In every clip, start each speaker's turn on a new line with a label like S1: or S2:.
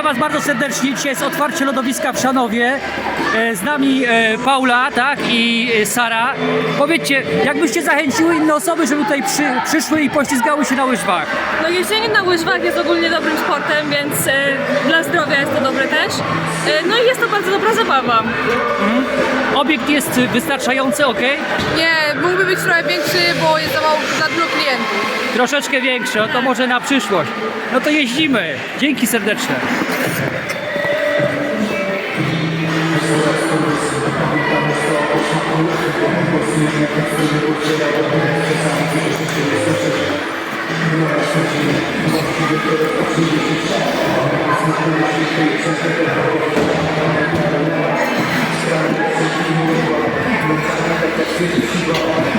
S1: Witam Was bardzo serdecznie. Dzisiaj jest otwarcie lodowiska w Szanowie. E, Z nami e, Paula, tak, i e, Sara. Powiedzcie, jakbyście zachęciły inne osoby, żeby tutaj przy, przyszły i poślizgały się na łyżwach?
S2: No jeżdżenie na łyżwach jest ogólnie dobrym sportem, więc dla zdrowia jest to dobre też. No i jest to bardzo dobra zabawa.
S1: Obiekt jest wystarczający, ok?
S3: Nie, mógłby być trochę większy, bo jest za mało za dużo klientów.
S1: Troszeczkę większy, no to może na przyszłość. No to jeździmy. Dzięki serdeczne. to keep up on that.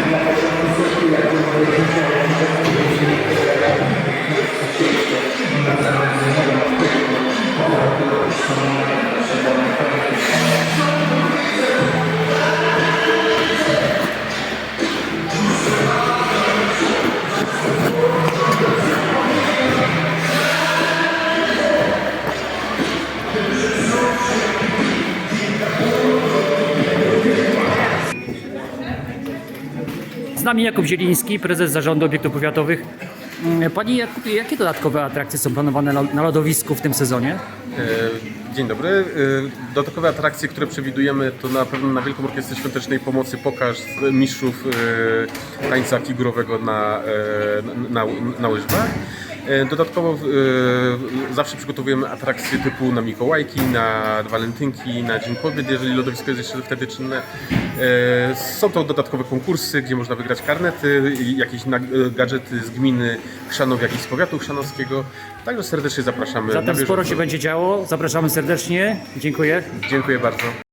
S1: Z nami Jakub Zieliński, prezes Zarządu Obiektów Powiatowych. Mm, Pani jakie dodatkowe atrakcje są planowane na- na lodowisku w tym sezonie?
S4: E, Dzień dobry. E, Dodatkowe atrakcje, które przewidujemy, to na pewno na Wielką Orkiestrę Świątecznej Pomocy pokaż mistrzów e, tańca figurowego na, e, na, na łyżwach. E, Dodatkowo e, zawsze przygotowujemy atrakcje typu na Mikołajki, na walentynki, na Dzień Kobiet, jeżeli lodowisko jest jeszcze wtedy czynne. E, Są to dodatkowe konkursy, gdzie można wygrać karnety, jakieś gadżety z gminy Chrzanów, jak i z powiatu chrzanowskiego. Także serdecznie zapraszamy.
S1: Zatem sporo się będzie działo. Zapraszamy serdecznie. Dziękuję.
S4: Dziękuję bardzo.